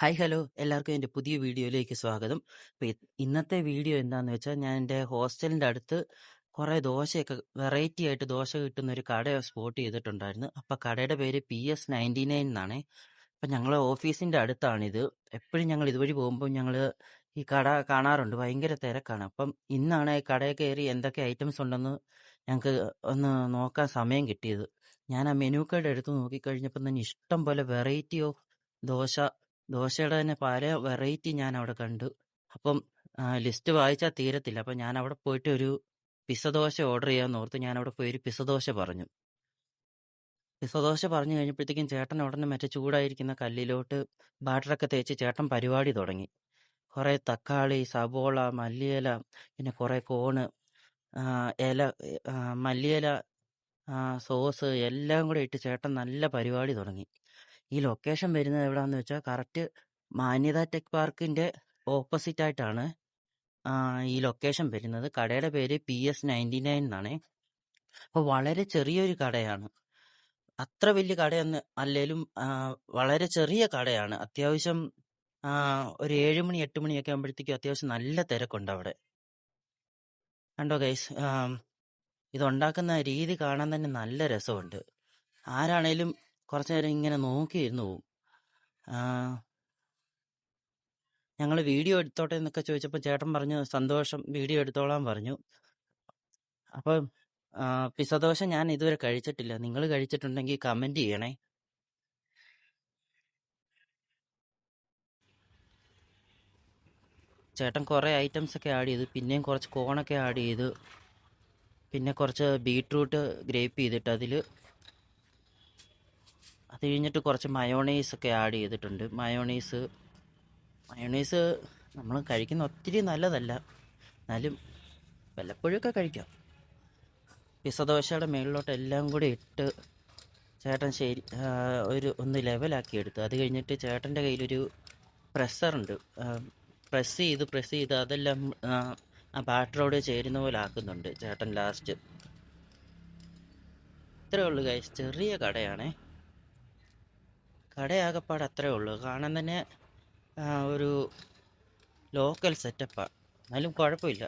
Hi hello എല്ലാവർക്കും എന്റെ പുതിയ വീഡിയോയിലേക്ക് സ്വാഗതം. അപ്പോൾ ഇന്നത്തെ വീഡിയോ എന്താണെന്ന് വെച്ചാൽ ഞാൻ എന്റെ ഹോസ്റ്റലിന്റെ അടുത്ത് കുറേ ദോശയൊക്കെ വെറൈറ്റി ആയിട്ട് ദോശ കിട്ടുന്ന ഒരു കട സ്പോട്ട് ചെയ്തിട്ടുണ്ടായിരുന്നു. അപ്പോൾ കടയുടെ പേര് പി എസ് നയന്റി നയൻ എന്നാണ് അപ്പം ഞങ്ങളെ ഓഫീസിന്റെ അടുത്താണിത്. എപ്പോഴും ഞങ്ങൾ ഇതുവഴി പോകുമ്പോൾ ഞങ്ങൾ ഈ കട കാണാറുണ്ട്. ഭയങ്കര തിരക്കാണ്. അപ്പം ഇന്നാണ് ഈ കടയിൽ കയറി എന്തൊക്കെ ഐറ്റംസ് ഉണ്ടെന്ന് ഞങ്ങൾക്ക് ഒന്ന് നോക്കാൻ സമയം കിട്ടിയത്. ഞാൻ ആ മെനു കാർഡ് എടുത്ത് നോക്കിക്കഴിഞ്ഞപ്പോൾ തന്നെ ഇഷ്ടം പോലെ വെറൈറ്റി ഓഫ് ദോശ ദോശയുടെ തന്നെ പല വെറൈറ്റി ഞാൻ അവിടെ കണ്ടു. അപ്പം ലിസ്റ്റ് വായിച്ചാൽ തീരത്തില്ല. അപ്പം ഞാൻ അവിടെ പോയിട്ട് ഒരു പിസ ദോശ ഓർഡർ ചെയ്യാൻ ഓർത്ത് ഞാൻ അവിടെ പോയി ഒരു പിസ ദോശ പറഞ്ഞു. പിസ ദോശ പറഞ്ഞു കഴിഞ്ഞപ്പോഴത്തേക്കും ചേട്ടൻ ഉടനെ മറ്റേ ചൂടായിരിക്കുന്ന കല്ലിലോട്ട് ബാറ്ററൊക്കെ തേച്ച് ചേട്ടൻ പരിപാടി തുടങ്ങി. കുറേ തക്കാളി സബോള മല്ലിയില പിന്നെ കുറേ കോണ് ഇല മല്ലിയില സോസ് എല്ലാം കൂടെ ഇട്ട് ചേട്ടൻ നല്ല പരിപാടി തുടങ്ങി. ഈ ലൊക്കേഷൻ വരുന്നത് എവിടാന്ന് വെച്ചാൽ കറക്റ്റ് മാന്യത ടെക് പാർക്കിന്റെ ഓപ്പോസിറ്റ് ആയിട്ടാണ് ഈ ലൊക്കേഷൻ വരുന്നത്. കടയുടെ പേര് പി എസ് നയന്റി നയൻ എന്നാണ്. അപ്പോൾ വളരെ ചെറിയൊരു കടയാണ്. അത്ര വലിയ കടയൊന്നും അല്ലേലും വളരെ ചെറിയ കടയാണ്. അത്യാവശ്യം ഒരു ഏഴ് മണി എട്ട് മണിയൊക്കെ ആകുമ്പോഴത്തേക്കും അത്യാവശ്യം നല്ല തിരക്കുണ്ട് അവിടെ. കണ്ടോ ഗൈസ് ഇതുണ്ടാക്കുന്ന രീതി കാണാൻ തന്നെ നല്ല രസമുണ്ട്. ആരാണേലും കുറച്ചു നേരം ഇങ്ങനെ നോക്കിയിരുന്നു. പോവും ഞങ്ങൾ വീഡിയോ എടുത്തോട്ടെ എന്നൊക്കെ ചോദിച്ചപ്പോൾ ചേട്ടൻ പറഞ്ഞു സന്തോഷം വീഡിയോ എടുത്തോളാൻ പറഞ്ഞു. അപ്പം പിസദോഷം ഞാൻ ഇതുവരെ കഴിച്ചിട്ടില്ല. നിങ്ങൾ കഴിച്ചിട്ടുണ്ടെങ്കിൽ കമന്റ് ചെയ്യണേ. ചേട്ടൻ കുറേ ഐറ്റംസ് ഒക്കെ ആഡ് ചെയ്തു. പിന്നെയും കുറച്ച് കോണൊക്കെ ആഡ് ചെയ്തു. പിന്നെ കുറച്ച് ബീട്രൂട്ട് ഗ്രേപ്പ് ചെയ്തിട്ട് അതിൽ അത് കഴിഞ്ഞിട്ട് കുറച്ച് മയോണൈസ് ഒക്കെ ആഡ് ചെയ്തിട്ടുണ്ട്. മയോണൈസ് മയോണൈസ് നമ്മൾ കഴിക്കുന്ന ഒത്തിരി നല്ലതല്ല. എന്നാലും വല്ലപ്പോഴൊക്കെ കഴിക്കാം. പിസദോശയുടെ മേളിലോട്ട് എല്ലാം കൂടി ഇട്ട് ചേട്ടൻ ശരി ഒരു ഒന്ന് ലെവലാക്കി എടുത്തു. അത് കഴിഞ്ഞിട്ട് ചേട്ടന്റെ കയ്യിലൊരു പ്രസ്സറുണ്ട് പ്രസ് ചെയ്ത് പ്രസ് ചെയ്ത് അതെല്ലാം ആ ബാറ്ററോട് ചേരുന്ന പോലെ ആക്കുന്നുണ്ട് ചേട്ടൻ ലാസ്റ്റ് ഇത്രയേ ഉള്ളൂ ഗൈസ് ചെറിയ കടയാണേ. കടയാകപ്പാട് അത്രേ ഉള്ളൂ. കാണാൻ തന്നെ ഒരു ലോക്കൽ സെറ്റപ്പാണ് എന്നാലും കുഴപ്പമില്ല.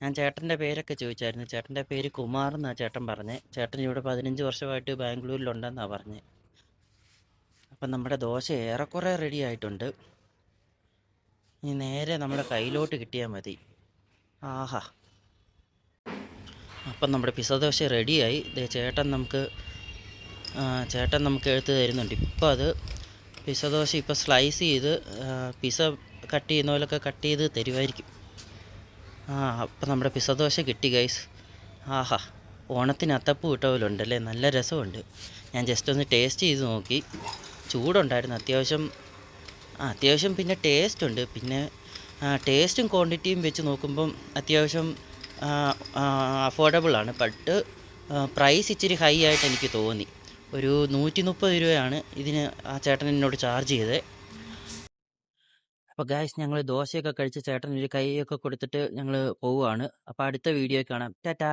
ഞാൻ ചേട്ടന്റെ പേരൊക്കെ ചോദിച്ചായിരുന്നു. ചേട്ടന്റെ പേര് കുമാർ എന്നാണ് ചേട്ടൻ പറഞ്ഞത് ചേട്ടൻ ഇവിടെ പതിനഞ്ച് വർഷമായിട്ട് ബാംഗ്ലൂരിലുണ്ടെന്നാണ് പറഞ്ഞത് അപ്പം നമ്മുടെ ദോശ ഏറെക്കുറെ റെഡി ആയിട്ടുണ്ട്. ഇനി നേരെ നമ്മുടെ കയ്യിലോട്ട് കിട്ടിയാൽ മതി. ആഹാ. അപ്പം നമ്മുടെ പിസ ദോശ റെഡിയായി ചേട്ടൻ നമുക്ക് ചേട്ടൻ നമുക്ക് എടുത്ത് തരുന്നുണ്ട്. ഇപ്പം അത് പിസ ദോശ ഇപ്പോൾ സ്ലൈസ് ചെയ്ത് പിസ കട്ട് ചെയ്യുന്ന പോലൊക്കെ കട്ട് ചെയ്ത് തരുമായിരിക്കും ആ അപ്പം നമ്മുടെ പിസ ദോശ കിട്ടി ഗൈസ് ആഹാ ഓണത്തിന് അത്തപ്പ് ഇട്ട പോലെ ഉണ്ടല്ലേ? നല്ല രസമുണ്ട്. ഞാൻ ജസ്റ്റ് ഒന്ന് ടേസ്റ്റ് ചെയ്ത് നോക്കി. ചൂടുണ്ടായിരുന്നു അത്യാവശ്യം. അത്യാവശ്യം പിന്നെ ടേസ്റ്റ് ഉണ്ട്. പിന്നെ ടേസ്റ്റും ക്വാണ്ടിറ്റിയും വെച്ച് നോക്കുമ്പം അത്യാവശ്യം അഫോർഡബിളാണ് ബട്ട് പ്രൈസ് ഇച്ചിരി ഹൈ ആയിട്ട് എനിക്ക് തോന്നി. ഒരു നൂറ്റി മുപ്പത് രൂപയാണ് ഇതിന് ആ ചേട്ടൻ എന്നോട് ചാർജ് ചെയ്തത്. അപ്പോൾ ഗായ്സ് ഞങ്ങൾ ദോശയൊക്കെ കഴിച്ച് ചേട്ടൻ ഒരു കൈയൊക്കെ കൊടുത്തിട്ട് ഞങ്ങൾ പോവുകയാണ്. അപ്പോൾ അടുത്ത വീഡിയോ കാണാം. ടാറ്റാ!